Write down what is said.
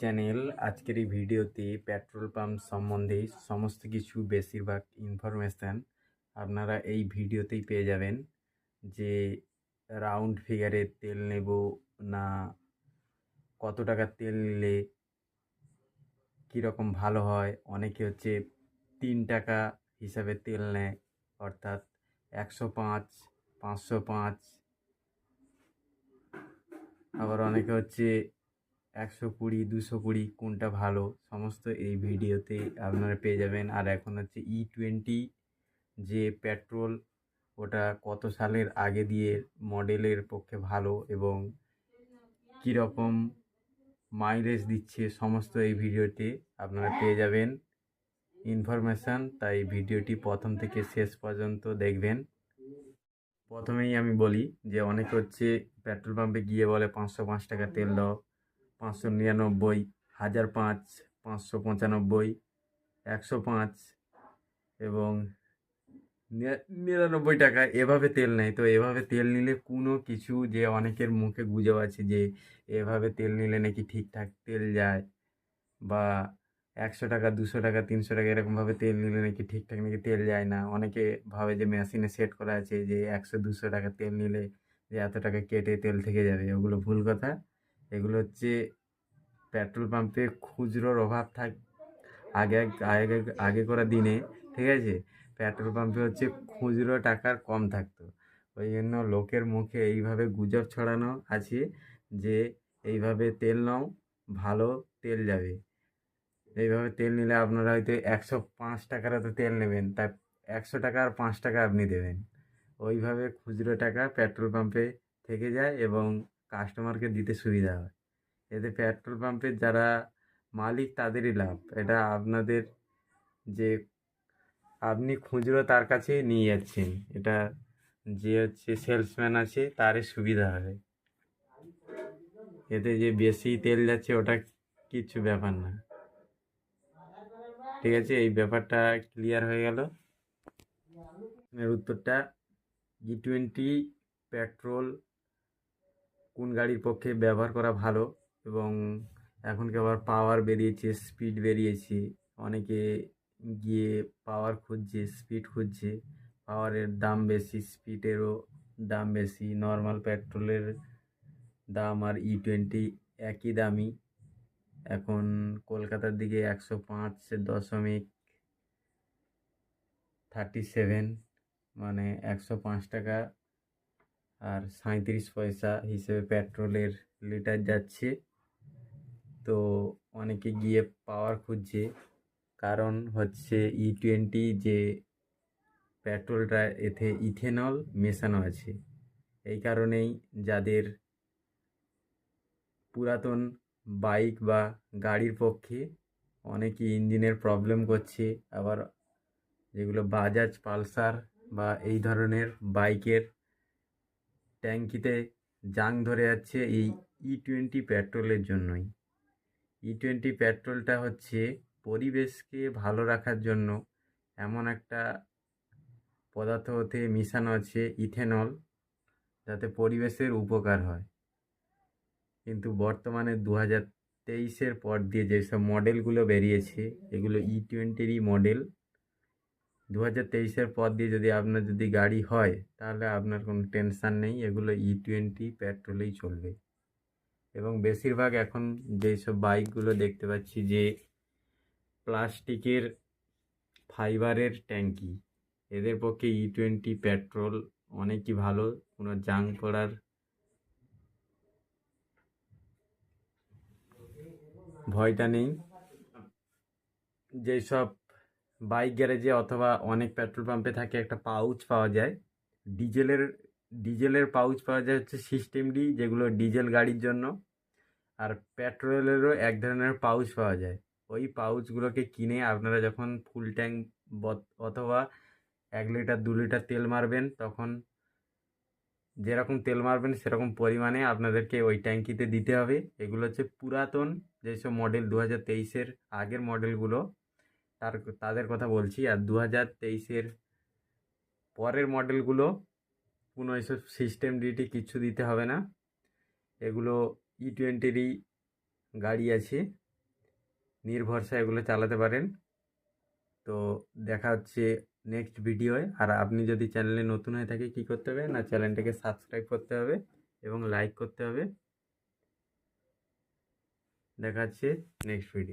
Channel আজকের এই ভিডিওতে পেট্রোল পাম্প সম্বন্ধে সমস্ত কিছু বেশিরভাগ ইনফরমেশান আপনারা এই ভিডিওতেই পেয়ে যাবেন। যে রাউন্ড ফিগারে তেল নেব না, কত টাকার তেল নিলে কীরকম ভালো হয়, অনেকে হচ্ছে তিন টাকা হিসাবে তেল নেয়, অর্থাৎ একশো পাঁচ, পাঁচশো পাঁচ। আবার অনেকে হচ্ছে একশো কুড়ি, দুশো কুড়ি, কোনটা ভালো? সমস্ত এই ভিডিওতে আপনারা পেয়ে যাবেন। আর এখন হচ্ছে ই টোয়েন্টি যে পেট্রোল ওটা কত সালের আগে দিয়ে মডেলের পক্ষে ভালো এবং কীরকম মাইলেজ দিচ্ছে, সমস্ত এই ভিডিওতে আপনারা পেয়ে যাবেন ইনফরমেশান তাই ভিডিওটি প্রথম থেকে শেষ পর্যন্ত দেখবেন। প্রথমেই আমি বলি যে অনেকে হচ্ছে পেট্রোল পাম্পে গিয়ে বলে পাঁচশো পাঁচ টাকা তেল দাও। পাঁচশো নিরানব্বই, হাজার পাঁচ, পাঁচশো পঁচানব্বই, একশো পাঁচ এবং নিরানব্বই টাকা। এভাবে তেল নেয়। তো এভাবে তেল নিলে কোনো কিছু যে অনেকের মুখে গুজব আছে যে এভাবে তেল নিলে নাকি ঠিকঠাক তেল যায় বা একশো টাকা, দুশো টাকা, তিনশো টাকা এরকমভাবে তেল নিলে নাকি ঠিকঠাক নাকি তেল যায় না। অনেকে ভাবে যে মেশিনে সেট করা আছে যে একশো, দুশো টাকা তেল নিলে যে এত টাকা কেটে তেল থেকে যাবে। ওগুলো ভুল কথা। এগুলো হচ্ছে পেট্রোল পাম্পে খুচরোর অভাব থাক আগে আগে আগে করা দিনে, ঠিক আছে? পেট্রোল পাম্পে হচ্ছে খুচরো টাকার কম থাকতো। ওই জন্য লোকের মুখে এইভাবে গুজব ছড়ানো আছে যে এইভাবে তেল নাও, ভালো তেল যাবে। এইভাবে তেল নিলে আপনারা হয়তো একশো পাঁচ টাকার তো তেল নেবেন, তা একশো টাকা আর পাঁচ টাকা আপনি দেবেন। ওইভাবে খুচরো টাকা পেট্রোল পাম্পে থেকে যায় এবং কাস্টমারকে দিতে সুবিধা হয়। এতে পেট্রোল পাম্পের যারা মালিক তাদেরই লাভ। এটা আপনাদের যে আপনি খুচরো তার কাছে নিয়ে যাচ্ছেন, এটা যে হচ্ছে সেলসম্যান আছে তারই সুবিধা হবে। এতে যে বেশি তেল যাচ্ছে ওটা কিচ্ছু ব্যাপার না। ঠিক আছে, এই ব্যাপারটা ক্লিয়ার হয়ে গেল। এর উত্তরটা জি টোয়েন্টি পেট্রোল কোন গাড়ির পক্ষে ব্যবহার করা ভালো এবং এখন কি আবার পাওয়ার বেরিয়েছে স্পিড বেরিয়েছে? অনেকে গিয়ে পাওয়ার খুঁজছে স্পিড খুঁজছে। পাওয়ারের দাম বেশি স্পিডেরও দাম বেশি। নর্মাল পেট্রোলের দাম আর ই টোয়েন্টি একই দামি। এখন কলকাতার দিকে একশো পাঁচ দশমিক থার্টি সেভেন মানে একশো পাঁচ টাকা আর সাঁইত্রিশ পয়সা হিসেবে পেট্রোলের লিটার যাচ্ছে। তো অনেকে গিয়ে পাওয়ার খুঁজছে। কারণ হচ্ছে ই টোয়েন্টি যে পেট্রোলটা, এতে ইথেনল মেশানো আছে। এই কারণেই যাদের পুরাতন বাইক বা গাড়ির পক্ষে অনেকই ইঞ্জিনের প্রবলেম করছে, আবার যেগুলো বাজাজ পালসার বা এই ধরনের বাইকের ট্যাঙ্কিতে জাং ধরে যাচ্ছে এই ই টোয়েন্টি পেট্রোলের জন্যই। ই টোয়েন্টি পেট্রোলটা হচ্ছে পরিবেশকে ভালো রাখার জন্য এমন একটা পদার্থ ওতে মিশানো আছে ইথেনল, যাতে পরিবেশের উপকার হয়। কিন্তু বর্তমানে দু হাজার তেইশের পর দিয়ে যেসব মডেলগুলো বেরিয়েছে, এগুলো ই টোয়েন্টিরই মডেল দু হাজার তেইশের পর দিয়ে যদি আপনার যদি গাড়ি হয়, তাহলে আপনার কোনো টেনশান নেই, এগুলো ই টোয়েন্টি পেট্রোলেই চলবে। এবং বেশিরভাগ এখন যেই সব বাইকগুলো দেখতে পাচ্ছি যে প্লাস্টিকের ফাইবারের ট্যাঙ্কি, এদের পক্ষে ই টোয়েন্টি পেট্রোল অনেকই ভালো, কোনো জাং পড়ার ভয়টা নেই। যেসব বাইক গ্যারেজে অথবা অনেক পেট্রোল পাম্পে থাকে একটা পাউচ পাওয়া যায়। ডিজেলের ডিজেলের পাউচ পাওয়া যায় হচ্ছে সিস্টেম ডি, যেগুলো ডিজেল গাড়ির জন্য। আর পেট্রোলেরও এক ধরনের পাউচ পাওয়া যায়। ওই পাউচগুলোকে কিনে আপনারা যখন ফুল ট্যাঙ্ক অথবা এক লিটার, দু লিটার তেল মারবেন, তখন যেরকম তেল মারবেন, সেরকম পরিমাণে আপনাদেরকে ওই ট্যাঙ্কিতে দিতে হবে। এগুলো হচ্ছে পুরাতন, যেসব মডেল দু হাজার তেইশের আগের মডেলগুলো তার তাদের কথা বলছি। আর দু হাজার তেইশের পরের মডেলগুলো কোনো এসব সিস্টেম ডিটি কিচ্ছু দিতে হবে না। এগুলো ই টোয়েন্টিরই গাড়ি আছে। নির্ভরসা এগুলো চালাতে পারেন। তো দেখা হচ্ছে নেক্সট ভিডিওয় আর আপনি যদি চ্যানেলে নতুন হয়ে থাকে, কী করতে হবে? না চ্যানেলটাকে সাবস্ক্রাইব করতে হবে এবং লাইক করতে হবে। দেখা হচ্ছে নেক্সট ভিডিও